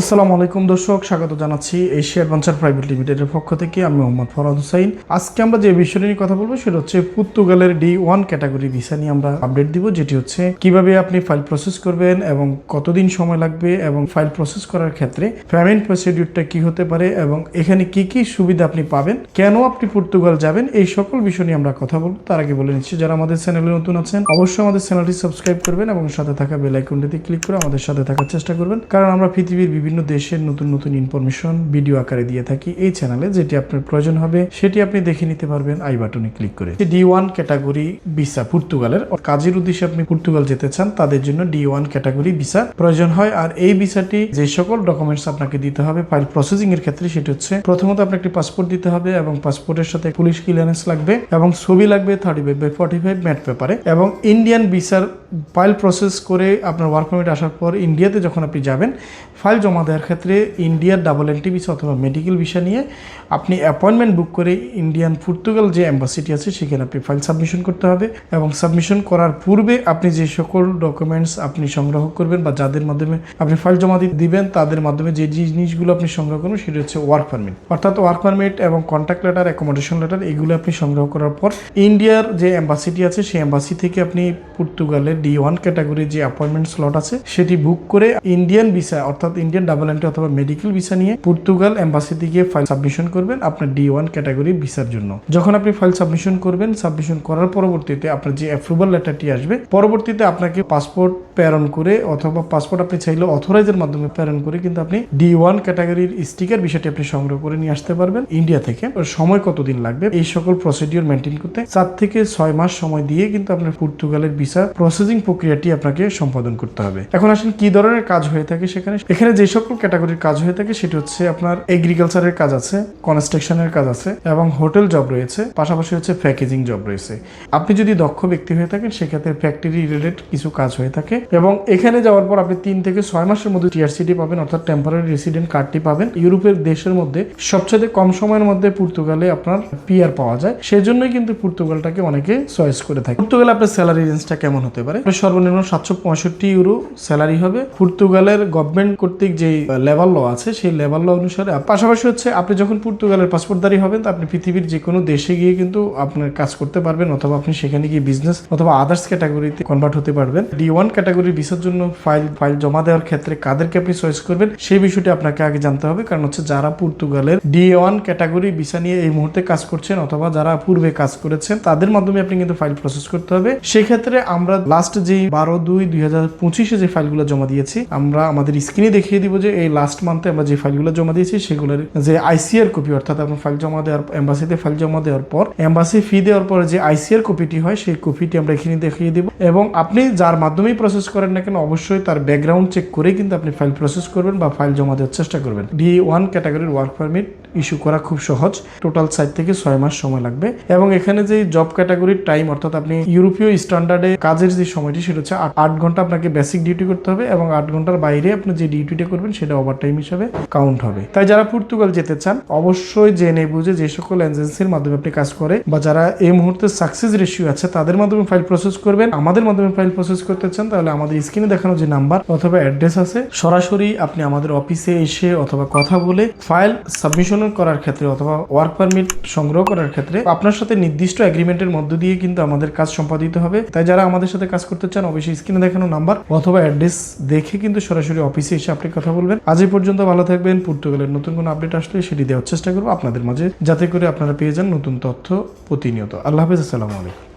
আসসালামু আলাইকুম দর্শক, স্বাগত জানাচ্ছি এশিয়া অ্যাডভেঞ্চার প্রাইভেট লিমিটেডের পক্ষ থেকে। আমি মোহাম্মদ ফরাদ হুসাইন। আজকে আমরা যে বিষয় নিয়ে কথা বলব সেটা হচ্ছে পর্তুগালের ডি ওয়ান ক্যাটাগরি ভিসা নিয়ে আমরা আপডেট দিব, যেটি হচ্ছে কীভাবে আপনি ফাইল প্রসেস করবেন এবং কতদিন সময় লাগবে এবং ফাইল প্রসেস করার ক্ষেত্রে পেমেন্ট প্রসিডিউরটা কি হতে পারে এবং এখানে কি কি সুবিধা আপনি পাবেন, কেন আপনি পর্তুগাল যাবেন, এই সকল বিষয় নিয়ে আমরা কথা বলব। তার আগে বলে নিচ্ছি, যারা আমাদের চ্যানেলে নতুন আছেন, অবশ্যই আমাদের চ্যানেলটি সাবস্ক্রাইব করবেন এবং সাথে থাকা বেল আইকনটিতে ক্লিক করে আমাদের সাথে থাকার চেষ্টা করবেন, কারণ আমরা পৃথিবীর বিভিন্ন দেশের নতুন নতুন ইনফরমেশন ভিডিও আকারে দিয়ে থাকি। এই চ্যানেলে যেটি আপনার প্রয়োজন হবে, সেটি আপনি দেখে নিতে পারবেন আই বাটনে ক্লিক করে। ডি ওয়ান ক্যাটাগরি ভিসা পর্তুগালের কাজের উদ্দেশ্যে আপনি পর্তুগাল যেতে চান, তাদের জন্য ডি ওয়ান ক্যাটাগরি ভিসা প্রয়োজন হয়। আর এই ভিসাটি যে সকল ডকুমেন্টস আপনাকে দিতে হবে ফাইল প্রসেসিং এর ক্ষেত্রে, সেটি হচ্ছে প্রথমত আপনার একটি পাসপোর্ট দিতে হবে এবং পাসপোর্টের সাথে পুলিশ ক্লিয়ারেন্স লাগবে এবং ছবি লাগবে thirty five by forty five mat পেপারে এবং ইন্ডিয়ান ভিসার ফাইল প্রসেস করে আপনার ওয়ার্ক পারমিট আসার পর ইন্ডিয়াতে যখন আপনি যাবেন ফাইল জমা দেওয়ার ক্ষেত্রে ইন্ডিয়ার ডাবল এন্ট্রি ভিসা অথবা মেডিকেল ভিসা নিয়ে আপনি অ্যাপয়েন্টমেন্ট বুক করে ইন্ডিয়ান পর্তুগাল যে অ্যাম্বাসিটি আছে, সেখানে আপনি ফাইল সাবমিশন করতে হবে এবং সাবমিশন করার পূর্বে আপনি যে সকল ডকুমেন্টস আপনি সংগ্রহ করবেন বা যাদের মাধ্যমে আপনি ফাইল জমা দিবেন, তাদের মাধ্যমে যে জিনিসগুলো আপনি সংগ্রহ করবেন সেটা হচ্ছে ওয়ার্ক পারমিট অর্থাৎ ওয়ার্ক পারমিট এবং কন্ট্যাক্ট লেটার অ্যাকোমোডেশন লেটার এগুলো আপনি সংগ্রহ করার পর ইন্ডিয়ার যে অ্যাম্বাসিটি আছে, সেই অ্যাম্বাসি থেকে আপনি পর্তুগালের ডি ওয়ান ক্যাটাগরির যে অ্যাপয়েন্টমেন্ট স্লট আছে, সেটি বুক করে ইন্ডিয়ান ভিসা অর্থাৎ ইন্ডিয়ান ডাবল এন্ট্রি অথবা মেডিকেল ভিসা নিয়ে পর্তুগাল অ্যাম্বাসিতে গিয়ে ফাইল সাবমিশন করবেন আপনার ডি ওয়ান ক্যাটাগরি ভিসার জন্য। যখন আপনি ফাইল সাবমিশন করবেন সাবমিশন করার পরবর্তীতে আপনার যে অ্যাপ্রুভাল লেটারটি আসবে, পরবর্তীতে আপনাকে পাসপোর্ট প্রেরণ করে অথবা পাসপোর্ট আপনি চাইলে অথরাইজের মাধ্যমে প্রেরণ করে কিন্তু আপনি ডি ওয়ান ক্যাটাগরির স্টিকার বিষয়টি আপনি সংগ্রহ করে নিয়ে আসতে পারবেন ইন্ডিয়া থেকে। সময় কতদিন লাগবে? এই সকল প্রসিডিওর মেনটেন করতে চার থেকে ছয় মাস সময় দিয়ে কিন্তু আপনার পর্তুগালের ভিসা প্রসেসিং প্রক্রিয়াটি আপনাকে সম্পাদন করতে হবে। এখন আসেন কি ধরনের কাজ হয়ে থাকে সেখানে? এখানে যে সকল ক্যাটাগরির কাজ হয়ে থাকে, সেটি হচ্ছে আপনার এগ্রিকালচারের কাজ আছে কনস্ট্রাকশনের কাজ আছে, এবং হোটেল জব রয়েছে, পাশাপাশি হচ্ছে প্যাকেজিং জব রয়েছে। আপনি যদি দক্ষ ব্যক্তি হয়ে থাকেন, সেক্ষেত্রে ফ্যাক্টরি রিলেটেড কিছু কাজ হয়ে থাকে, এবং এখানে যাওয়ার পর আপনি তিন থেকে ছয় মাসের মধ্যে টিআরসিটি পাবেন, অর্থাৎ টেম্পোরারি রেসিডেন্ট কার্ডটি পাবেন। ইউরোপের দেশের মধ্যে সবচেয়ে কম সময়ের মধ্যে পর্তুগালে আপনার পিআর পাওয়া যায় সেই জন্যই কিন্তু পর্তুগালটাকে অনেকে চয়েস করে থাকে। পর্তুগালে আপনার স্যালারি রেঞ্জটা কেমন হতে পারে? সর্বনিম্ন সাতশো পঁয়ষট্টি ইউরো স্যালারি হবে। পর্তুগালের গভর্নমেন্ট কর্তৃক যে লেবার ল আছে, সেই লেবার ল অনুসারে পাশাপাশি হচ্ছে আপনি যখন পর্তুগালের পাসপোর্টদারি হবেন, তা আপনি পৃথিবীর যে কোনো দেশে গিয়ে কিন্তু আপনার কাজ করতে পারবেন অথবা আপনি সেখানে গিয়ে বিজনেস অথবা আদার্স ক্যাটাগরিতে কনভার্ট হতে পারবেন। ডি ওয়ান ক্যাটাগরির ভিসার জন্য ফাইল ফাইল জমা দেওয়ার ক্ষেত্রে কাদেরকে আপনি চয়েস করবেন, সেই বিষয়টি আপনাকে আগে জানতে হবে। কারণ হচ্ছে যারা পর্তুগালের ডি ওয়ান ক্যাটাগরি ভিসা নিয়ে এই মুহূর্তে কাজ করছেন অথবা যারা পূর্বে কাজ করেছেন, তাদের মাধ্যমে আপনি কিন্তু ফাইল প্রসেস করতে হবে। সেক্ষেত্রে আমরা লাস্ট যে বারো দুই দুই হাজার পঁচিশে যে ফাইলগুলো জমা দিয়েছি, আমরা আমাদের স্ক্রিনে দেখিয়ে দিব যে এই লাস্ট মান্থে আমরা যে ফাইলগুলো জমা দিয়েছি, সেগুলোর যে আইসিআর কপি অর্থাৎ আপনার ফাইল জমা দেওয়ার এম্বাসিতে ফাইল জমা দেওয়ার পর এম্বাসি ফি দেওয়ার পরে যে আইসিআর কপিটি হয়, সেই কপিটি আমরা এখানে দেখিয়ে দিব। এবং আপনি যার মাধ্যমেই প্রসেস করেন না কেন, অবশ্যই তার ব্যাকগ্রাউন্ড চেক করে কিন্তু আপনি ফাইল প্রসেস করবেন বা ফাইল জমা দেওয়ার চেষ্টা করবেন। ডি ওয়ান ক্যাটাগরির ওয়ার্ক পারমিট ইস্যু করা খুব সহজ। টোটাল সাইট থেকে ছয় মাস সময় লাগবে। এবং এখানে যে জব ক্যাটাগরির টাইম অর্থাৎ আপনি ইউরোপীয় স্ট্যান্ডার্ডে কাজের যে সময়টি, সেটা হচ্ছে আট- ঘণ্টা আপনাকে বেসিক ডিউটি করতে হবে এবং আট ঘণ্টার বাইরে আপনি যে ডিউটিটা করবেন সেটা ওভার টাইম হিসাবে কাউন্ট হবে। তাই যারা পর্তুগাল যেতে চান, অবশ্যই জেনে বুঝে যে সকল এজেন্সির মাধ্যমে আপনি কাজ করে বা যারা এই মুহূর্তে সাকসেস রেশিও আছে, তাদের মাধ্যমে ফাইল প্রসেস করবেন। আমাদের মাধ্যমে ফাইল প্রসেস করতে চান, তাহলে আমাদের স্ক্রিনে দেখানো যে নাম্বার অথবা অ্যাড্রেস আছে, সরাসরি আপনি আমাদের অফিসে এসে অথবা কথা বলে ফাইল সাবমিশন করার ক্ষেত্রে অথবা ওয়ার্ক পারমিট সংগ্রহ করার ক্ষেত্রে আপনার সাথে নির্দিষ্ট এগ্রিমেন্টের মধ্য দিয়ে কিন্তু আমাদের কাজ সম্পাদিত হবে। তাই যারা আমাদের সাথে কাজ করতে চান, অবশ্যই স্ক্রিনে দেখানো নাম্বার অথবা অ্যাড্রেস দেখে কিন্তু সরাসরি অফিসে এসে আপনি কথা বলবেন। আজ পর্যন্ত ভালো থাকবেন। পর্তুগালের নতুন কোনো আপডেট আসলে সেটি দেওয়ার চেষ্টা করব আপনাদের মাঝে, যাতে করে আপনারা পেয়ে যান নতুন তথ্য প্রতিনিয়ত। আল্লাহ হাফিজ, আসসালামু আলাইকুম।